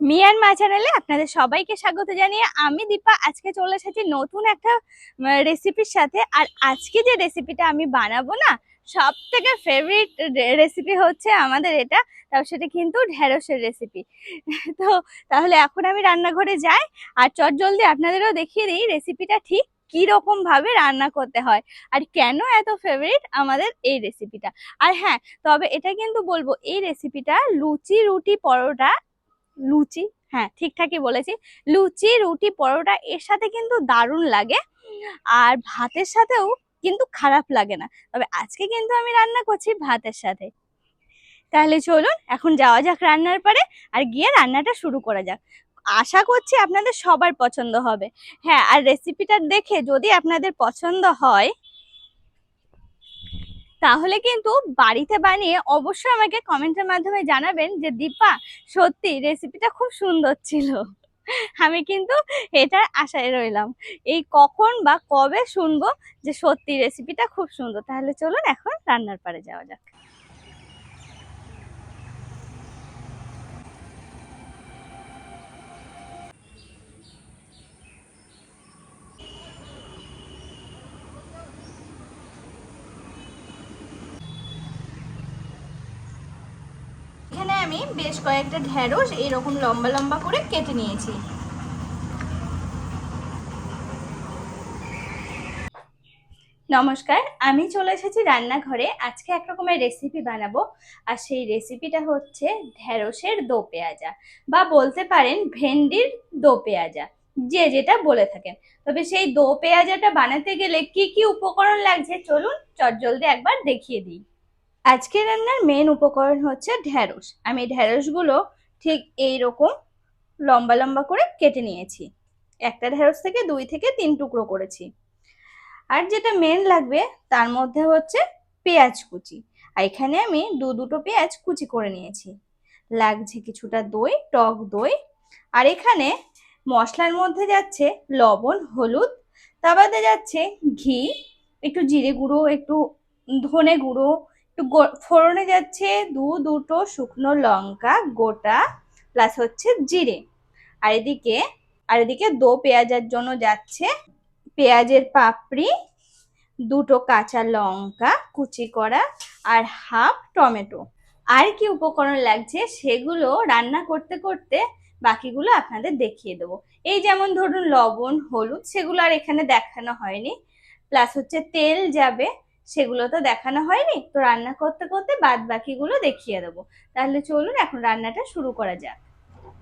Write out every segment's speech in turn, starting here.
মিয়ান মা চ্যানেলে আপনাদের সবাইকে স্বাগত জানিয়ে আমি দীপা। আজকে চলে এসেছি নতুন একটা রেসিপির সাথে। আর আজকে যে রেসিপিটা আমি বানাবো না সব থেকে ফেভারিট রেসিপি হচ্ছে আমাদের এটা, তাও সেটা কিন্তু ঢেঁড়সের রেসিপি তো তাহলে এখন আমি রান্নাঘরে যাই, আর চট জলদি আপনাদেরও দেখিয়ে দিই রেসিপিটা ঠিক রকম ভাবে রান্না করতে হয়, আর কেন এত ফেভারিট আমাদের এই রেসিপিটা আর হ্যাঁ তবে এটা কিন্তু বলব, এই রেসিপিটা লুচি রুটি পরোটা লুচি হ্যাঁ ঠিকঠাকই বলেছি। লুচি, রুটি, পরোটা এর সাথে কিন্তু দারুণ লাগে। আর ভাতের সাথেও কিন্তু খারাপ লাগে না। তবে আজকে কিন্তু আমি রান্না করছি ভাতের সাথে। তাহলে চলুন, এখন যাওয়া যাক রান্নার পারে আর গিয়ে রান্নাটা শুরু করা যাক। আশা করছি আপনাদের সবার পছন্দ হবে। হ্যাঁ আর রেসিপিটা দেখে যদি আপনাদের পছন্দ হয় তাহলে কিন্তু বাড়িতে বানিয়ে অবশ্যই আমাকে কমেন্টের মাধ্যমে জানাবেন যে, দীপা, সত্যি রেসিপিটা খুব সুন্দর ছিল। আমি কিন্তু এটার আশায় রইলাম। এই কখন বা কবে শুনব যে সত্যি রেসিপিটা খুব সুন্দর। তাহলে চলুন এখন রান্নার পারে যাওয়া যাক এখানে আমি বেশ কয়েকটা ঢেঁড়স এইরকম লম্বা লম্বা করে কেটে নিয়েছি। নমস্কার, আমি চলে এসেছি রান্নাঘরে। আজকে এক রকমের রেসিপি বানাবো। আর সেই রেসিপিটা হচ্ছে ঢেঁড়সের দো পেঁয়াজা বা বলতে পারেন ভেন্ডির দো পেঁয়াজা, যে যেটা বলে থাকেন। তবে সেই দো পেঁয়াজাটা বানাতে গেলে কি কি উপকরণ লাগছে চলুন চটজলদি একবার দেখিয়ে দিই। আজকের রান্নার মেন উপকরণ হচ্ছে ঢেঁড়স। আমি ঢেঁড়সগুলো ঠিক এই রকম লম্বা লম্বা করে কেটে নিয়েছি। একটা ঢেঁড়স থেকে দুই থেকে তিন টুকরো করেছি। আর যেটা মেন লাগবে তার মধ্যে হচ্ছে পেঁয়াজ কুচি। আর এখানে আমি দু দুটো পেঁয়াজ কুচি করে নিয়েছি। লাগছে কিছুটা দই, টক দই। আর এখানে মশলার মধ্যে যাচ্ছে লবণ, হলুদ। তা বাদে যাচ্ছে ঘি, একটু জিরে গুঁড়ো, একটু ধনে গুঁড়ো একটু ফোড়নে যাচ্ছে দু, দুটো শুকনো লঙ্কা, গোটা প্লাস হচ্ছে জিরে। আর এদিকে আর এদিকে দো পেঁয়াজের জন্য যাচ্ছে পেঁয়াজের পাপড়ি, দুটো কাঁচা লঙ্কা, কুচি করা, আর হাফ টমেটো। আর কি উপকরণ লাগছে সেগুলো রান্না করতে করতে বাকিগুলো আপনাদের দেখিয়ে দেবো। এই যেমন ধরুন লবণ, হলুদ, সেগুলো আর এখানে দেখানো হয়নি। প্লাস হচ্ছে তেল যাবে সেগুলো তো দেখানো হয়নি, তো রান্না করতে করতে বাদ বাকিগুলো দেখিয়ে দেবো। তাহলে চলুন এখন রান্নাটা শুরু করা যাক।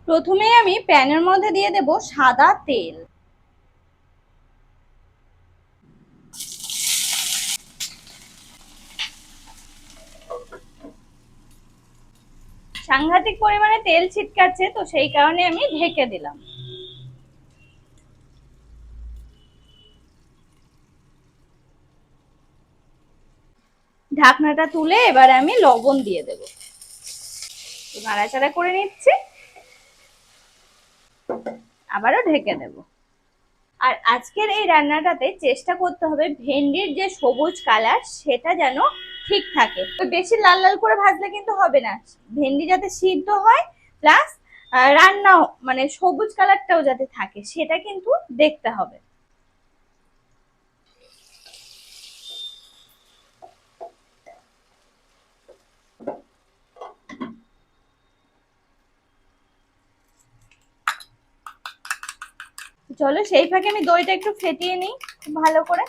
প্রথমে আমি প্যানের মধ্যে দিয়ে দেব সাদা তেল। সাংঘাতিক পরিমাণে তেল ছিটকাচ্ছে, তো সেই কারণে আমি ঢেকে দিলাম। ঢাকনাটা তুলে এবার আমি লবণ দিয়ে দেব। নাড়াচাড়া করে নিচ্ছি। আবারও ঢেকে দেব। আর আজকের এই রান্নাটাতে চেষ্টা করতে হবে ভেন্ডির যে সবুজ কালার, সেটা যেন ঠিক থাকে। ওই বেশি লাল লাল করে ভাজলে কিন্তু হবে না। ভেন্ডি যাতে সিদ্ধ হয়, প্লাস রান্নাও মানে সবুজ কালারটাও যাতে থাকে, সেটা কিন্তু দেখতে হবে। চলো সেই ফাঁকে আমি দইটা একটু ফেটিয়ে নিই, ভালো করে।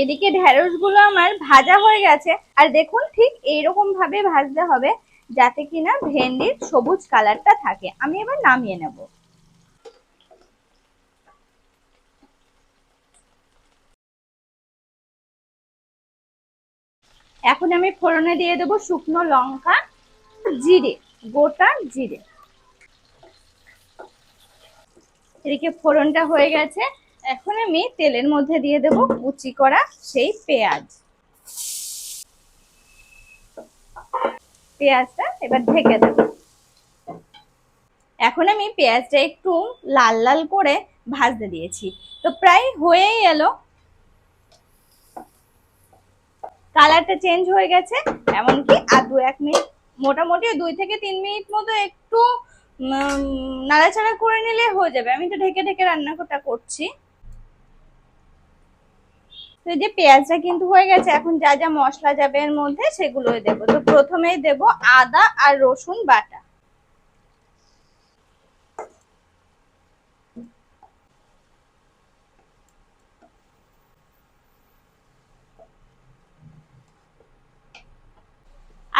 এদিকে ঢেঁড়সগুলো আমার ভাজা হয়ে গেছে। আর দেখুন ঠিক এইরকম ভাবে ভাজতে হবে, যাতে কিনা ভেন্ডির সবুজ কালারটা থাকে। আমি এবার নামিয়ে নেব। এখন আমি ফোড়নে দিয়ে দেবো শুকনো লঙ্কা জিরে, গোটা জিরে। এদিকে ফোড়নটা হয়ে গেছে। এখন আমি তেলের মধ্যে দিয়ে দেব কুচি করা সেই পেঁয়াজ। পেঁয়াজটা এবার ঢেকে দেব। এখন আমি পেঁয়াজটা একটু লাল লাল করে ভাজতে দিয়েছি। তো প্রায় হয়েই এলো। কালারটা চেঞ্জ হয়ে গেছে, এমনকি আর দু এক মিনিট, মোটামুটি দুই থেকে তিন মিনিট মতো একটু নাড়াচাড়া করে নিলে হয়ে যাবে। আমি তো ঢেকে ঢেকে রান্নাটা করছি। তো যে পেঁয়াজটা কিন্তু হয়ে গেছে, এখন যা যা মশলা যাবে এর মধ্যে সেগুলোই দেবো। তো প্রথমেই দেব আদা আর রসুন বাটা।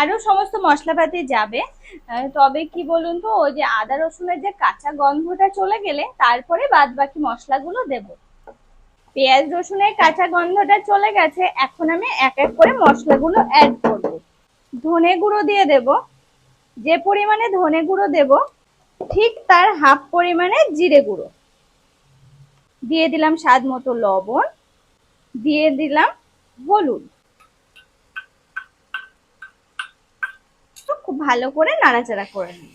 আরও সমস্ত মশলাপাতি যাবে। তবে কি বলুন তো, ওই যে আদা রসুনের যে কাঁচা গন্ধটা চলে গেলে তারপরে বাদ বাকি মশলাগুলো দেব। পেঁয়াজ রসুনের কাঁচা গন্ধটা চলে গেছে, এখন আমি এক এক করে মশলাগুলো অ্যাড করব। ধনে গুঁড়ো দিয়ে দেব। যে পরিমাণে ধনে গুঁড়ো দেব, ঠিক তার হাফ পরিমাণে জিরে গুঁড়ো। দিয়ে দিলাম স্বাদ মতো লবণ, দিয়ে দিলাম হলুদ। খুব ভালো করে নাড়াচাড়া করে নেব।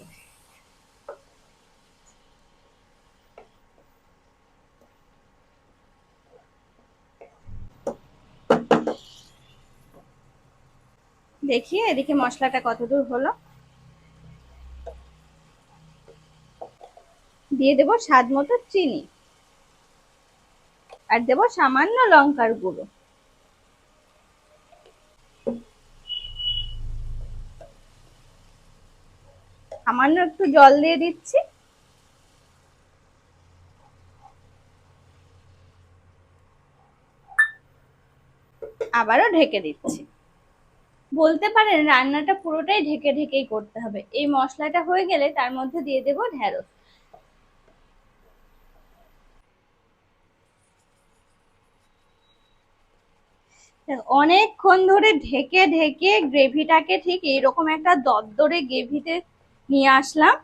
দেখি এদিকে মশলাটা কতদূর হলো। দিয়ে দেব স্বাদ মতো চিনি। আর দেব সামান্য লঙ্কার গুঁড়ো। সামান্য একটু জল দিয়ে দিচ্ছি। আবারও ঢেকে দিচ্ছি। বলতে পারেন রান্নাটা পুরোটাই ঢেকে ঢেকেই করতে হবে। এই মশলাটা হয়ে গেলে তার মধ্যে দিয়ে দেব ঢেঁড়স। অনেকক্ষণ ধরে ঢেকে ঢেকে গ্রেভিটাকে ঠিক এইরকম একটা দরদরে গ্রেভিতে নিয়ে আসলাম।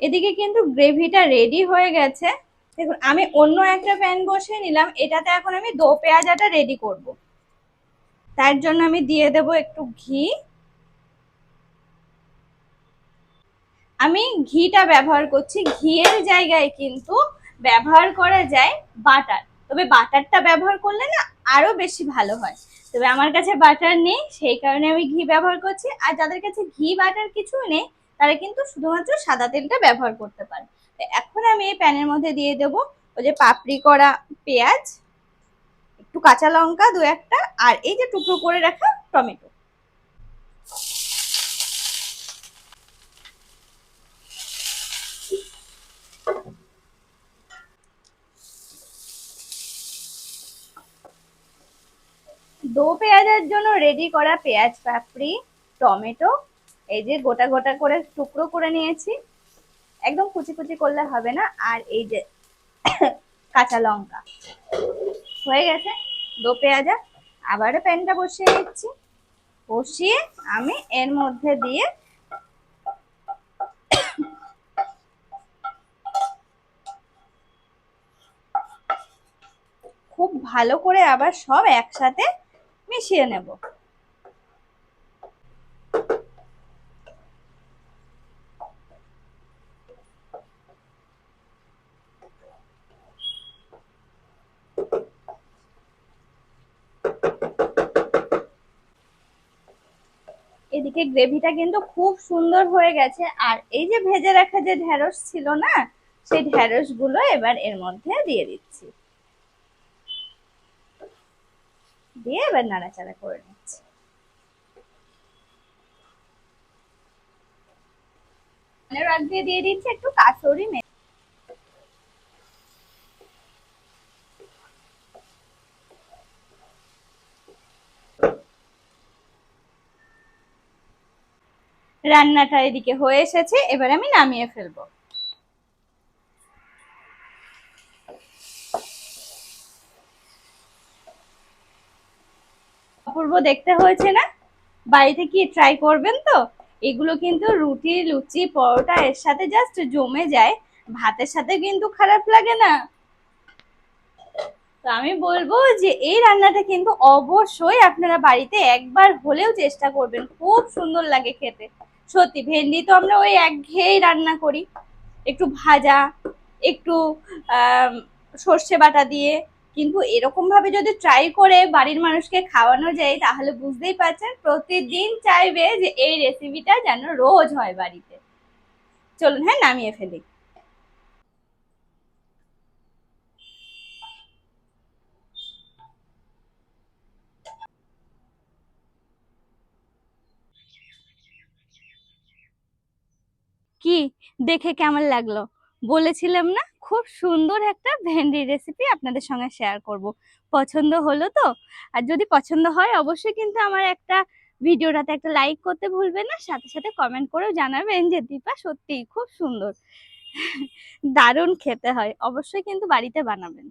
এদিকে কিন্তু গ্রেভিটা রেডি হয়ে গেছে। দেখুন, আমি অন্য একটা প্যান বসিয়ে নিলাম। এটাতে এখন আমি দো পেঁয়াজাটা রেডি করব। তার জন্য আমি দিয়ে দেব একটু ঘি। আমি ঘিটা ব্যবহার করছি। ঘিয়ের জায়গায় কিন্তু ব্যবহার করা যায় বাটার তবে বাটারটা ব্যবহার করলে না আরও বেশি ভালো হয়। তবে আমার কাছে বাটার নেই, সেই কারণে আমি ঘি ব্যবহার করছি। আর যাদের কাছে ঘি বাটার কিছু নেই তারা কিন্তু শুধুমাত্র সাদা তেলটা ব্যবহার করতে পারে। এখন আমি এই প্যানের মধ্যে দিয়ে দেবো ওই যে পাপড়ি করা পেঁয়াজ, একটু কাঁচা লঙ্কা দু একটা, আর এই যে টুকরো করে রাখা টমেটো। দো পেঁয়াজের জন্য রেডি করা পেঁয়াজ, পাপড়ি, টমেটো এই যে গোটা গোটা করে টুকরো করে নিয়েছি। একদম কুচি কুচি করলে হবে না। আর এই যে কাঁচা লঙ্কা। হয়ে গেছে। দো পেঁয়াজা আবারও প্যানটা বসিয়ে নিচ্ছি বসিয়ে আমি এর মধ্যে দিয়ে খুব ভালো করে আবার সব একসাথে মিশিয়ে নেব। এদিকে গ্রেভিটা কিন্তু খুব সুন্দর হয়ে গেছে। আর এই যে ভেজে রাখা যে ঢেঁড়স ছিল না, সেই ঢেঁড়সগুলো এবার এর মধ্যে দিয়ে দিচ্ছি। দিয়ে এবার নাড়াচাড়া করে নিচ্ছি। রাখ দিয়ে দিয়ে দিচ্ছি একটু কাসুরি রান্নাটা এদিকে হয়ে এসেছে, এবার আমি নামিয়ে ফেলব। অপূর্ব দেখতে হয়েছে না? বাড়িতে কি ট্রাই করবেন তো? এগুলো কিন্তু রুটি, লুচি, পরোটা, এর সাথে জাস্ট জমে যায়। ভাতের সাথে কিন্তু খারাপ লাগে না। তো আমি বলব যে এই রান্নাটা কিন্তু অবশ্যই আপনারা বাড়িতে একবার হলেও চেষ্টা করবেন। খুব সুন্দর লাগে খেতে। সত্যি, ভেন্ডি তো আমরা ওই একঘেয়েই রান্না করি। একটু ভাজা, একটু সর্ষে বাটা দিয়ে। কিন্তু এরকম ভাবে যদি ট্রাই করে বাড়ির মানুষকে খাওয়ানো যায়, তাহলে বুঝতেই পারছেন, প্রতিদিন চাইবে যে এই রেসিপিটা যেন রোজ হয় বাড়িতে। চলুন হ্যাঁ নামিয়ে ফেলি। কি? দেখে কেমন লাগল? বলেছিলাম না, খুব সুন্দর একটা ভেন্ডির রেসিপি আপনাদের সঙ্গে শেয়ার করব। পছন্দ হলো তো? আর যদি পছন্দ হয়, অবশ্যই কিন্তু আমার একটা ভিডিওটাতে একটা লাইক করতে ভুলবেন না, সাথে সাথে কমেন্ট করেও জানাবেন যে দীপা সত্যিই খুব সুন্দর। দারুণ খেতে হয়, অবশ্যই কিন্তু বাড়িতে বানাবেন।